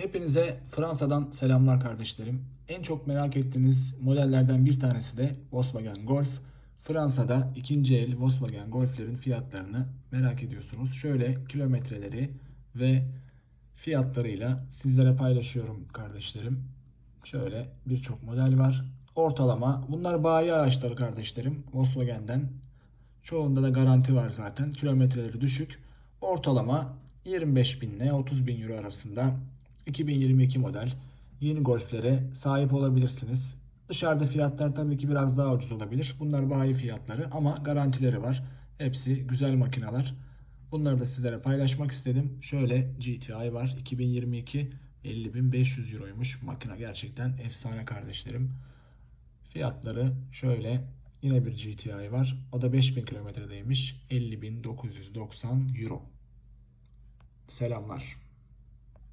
Hepinize Fransa'dan selamlar kardeşlerim. En çok merak ettiğiniz modellerden bir tanesi de Volkswagen Golf. Fransa'da ikinci el Volkswagen Golf'lerin fiyatlarını merak ediyorsunuz. Şöyle kilometreleri ve fiyatlarıyla sizlere paylaşıyorum kardeşlerim. Şöyle birçok model var. Ortalama bunlar bayi araçları kardeşlerim Volkswagen'den. Çoğunda da garanti var zaten. Kilometreleri düşük. Ortalama 25 bin ile 30 bin euro arasında 2022 model yeni golflere sahip olabilirsiniz. Dışarıda fiyatlar tabii ki biraz daha ucuz olabilir. Bunlar bayi fiyatları ama garantileri var. Hepsi güzel makineler. Bunları da sizlere paylaşmak istedim. Şöyle GTI var. 2022 50.500 euroymuş. Makine gerçekten efsane kardeşlerim. Fiyatları şöyle yine bir GTI var. O da 5000 kilometredeymiş. 50.990 euro. Selamlar.